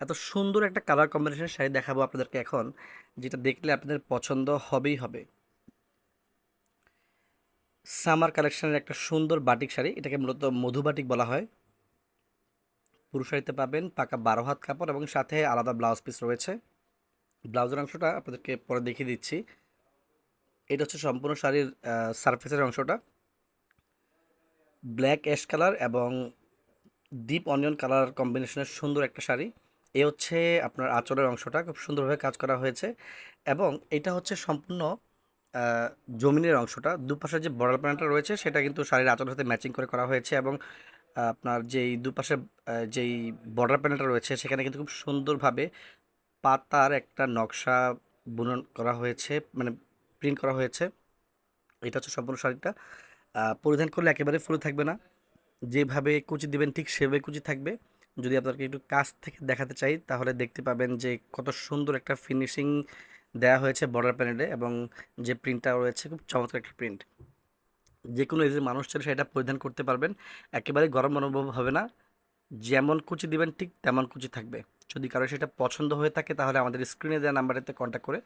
এত সুন্দর একটা কালার কম্বিনেশনের শাড়ি দেখাবো আপনাদেরকে এখন, যেটা দেখলে আপনাদের পছন্দ হবেই হবে। সামার কালেকশনের একটা সুন্দর বাটিক শাড়ি, এটাকে মূলত মধু বাটিক বলা হয়। পুরুষ শাড়িতে পাবেন পাকা বারো হাত কাপড় এবং সাথে আলাদা ব্লাউজ পিস রয়েছে। ব্লাউজের অংশটা আপনাদেরকে পরে দেখিয়ে দিচ্ছি। এটা হচ্ছে সম্পূর্ণ শাড়ির সারফেসের অংশটা। ব্ল্যাক অ্যাশ কালার এবং ডিপ অনিয়ন কালার কম্বিনেশনের সুন্দর একটা শাড়ি। এ হচ্ছে আপনার আঁচলের অংশটা খুব সুন্দরভাবে কাজ করা হয়েছে এবং এটা হচ্ছে সম্পূর্ণ জমিনের অংশটা। দুপাশে যে বর্ডার প্যান্টটা রয়েছে সেটা কিন্তু শাড়ির আঁচলের সাথে ম্যাচিং করে করা হয়েছে এবং আপনার যেই দুপাশে যেই বর্ডার প্যান্টটা রয়েছে সেখানে কিন্তু খুব সুন্দরভাবে পাতার একটা নকশা বুনন করা হয়েছে মানে প্রিন্ট করা হয়েছে। এটা হচ্ছে সম্পূর্ণ শাড়িটা পরিধান করলে একেবারে ফুলে থাকবে না। যেভাবে কুচি দিবেন ঠিক সেভাবে কুচি থাকবে। যদি আপনাকে একটু কাছ থেকে দেখাতে চাই, তাহলে দেখতে পাবেন যে কত সুন্দর একটা ফিনিশিং দেয়া হয়েছে বর্ডার প্যানেলে এবং যে প্রিন্টটা রয়েছে, খুব চমৎকার একটা প্রিন্ট যে কোনো এজের মানুষ চাইলে সেটা পরিধান করতে পারবেন। একেবারে গরম অনুভব হবে না। যেমন কুচি দিবেন ঠিক তেমন কুচি থাকবে। যদি কারও সেটা পছন্দ হয়ে থাকে, তাহলে আমাদের স্ক্রিনে দেওয়া নাম্বারেতে কন্ট্যাক্ট করে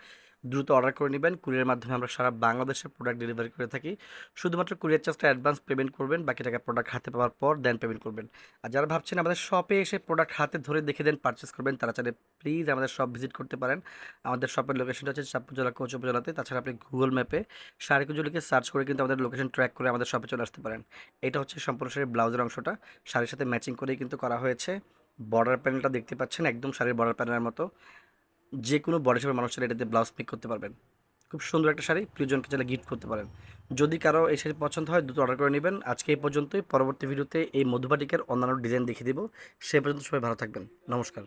দ্রুত অর্ডার করে নেবেন। কুরিয়ার মাধ্যমে আমরা সারা বাংলাদেশে প্রোডাক্ট ডেলিভারি করে থাকি। শুধুমাত্র কুরিয়ার চার্জটা অ্যাডভান্স পেমেন্ট করবেন, বাকি টাকা প্রোডাক্ট হাতে পাওয়ার পর দেন পেমেন্ট করবেন। আর যারা ভাবছেন আমাদের শপে এসে প্রোডাক্ট হাতে ধরে দেখে দেন পারচেস করবেন, তারা চাইলে প্লিজ আমাদের শপ ভিজিট করতে পারেন। আমাদের শপের লোকেশনটা হচ্ছে চাপুজলা কোচ উপজেলাতে। তাছাড়া আপনি গুগল ম্যাপে শাড়িকুজলিকে সার্চ করে কিন্তু আমাদের লোকেশন ট্র্যাক করে আমাদের শপে চলে আসতে পারেন। এটা হচ্ছে সম্পূর্ণ শাড়ির ব্লাউজের অংশটা। শাড়ির সাথে ম্যাচিং করেই কিন্তু করা হয়েছে। বর্ডার প্যানেলটা দেখতে পাচ্ছেন, একদম শাড়ির বর্ডার প্যানেলের মতো। যে কোনো বডি শেপের মানুষ চাইলে এটাতে ব্লাউজ পিক করতে পারবেন। খুব সুন্দর একটা শাড়ি প্রিয়জনকে চাইলে গিফট করতে পারেন। যদি কারও এই শাড়ি পছন্দ হয়, দ্রুত অর্ডার করে নেবেন। আজকে এই পর্যন্তই, পরবর্তী ভিডিওতে এই মধুবাটিকের অন্যান্য ডিজাইন দেখিয়ে দেবো। সে পর্যন্ত সবাই ভালো থাকবেন। নমস্কার।